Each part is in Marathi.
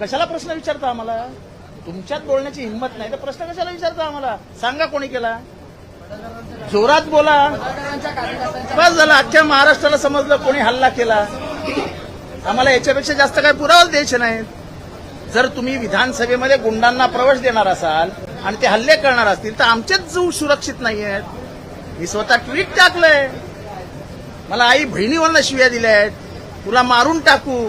कशाला प्रश्न विचारता आम्हाला? तुमच्यात बोलण्याची हिंमत नाही तर प्रश्न कशाला विचारता आम्हाला? सांगा कोणी केला? जोरात बोला. बस झालं अख्ख्या महाराष्ट्राला समजलं कोणी हल्ला केला. आम्हाला याच्यापेक्षा जास्त काही पुरावाच द्यायचे नाहीत. जर तुम्ही विधानसभेमध्ये गुंडांना प्रवेश देणार असाल आणि ते हल्ले करणार असतील तर आमचेच जीव सुरक्षित नाही आहेत मी स्वतः ट्विट टाकलंय. मला आई बहिणीवरनं शिव्या दिल्या आहेत तुला मारून टाकू.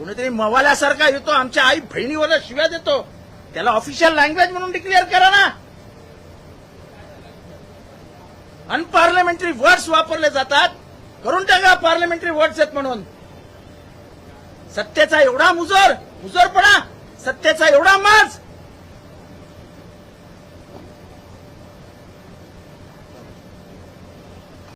कोणीतरी मवाल्यासारखा येतो आमच्या आई बहिणीवर शिव्या देतो. त्याला ऑफिशियल लँग्वेज म्हणून डिक्लेअर करा ना. अनपार्लमेंटरी वर्ड्स वापरले जातात. करून टाका पार्लमेंटरी वर्ड्स आहेत म्हणून. सत्तेचा एवढा मुजोर मुजोरपणा सत्तेचा एवढा मान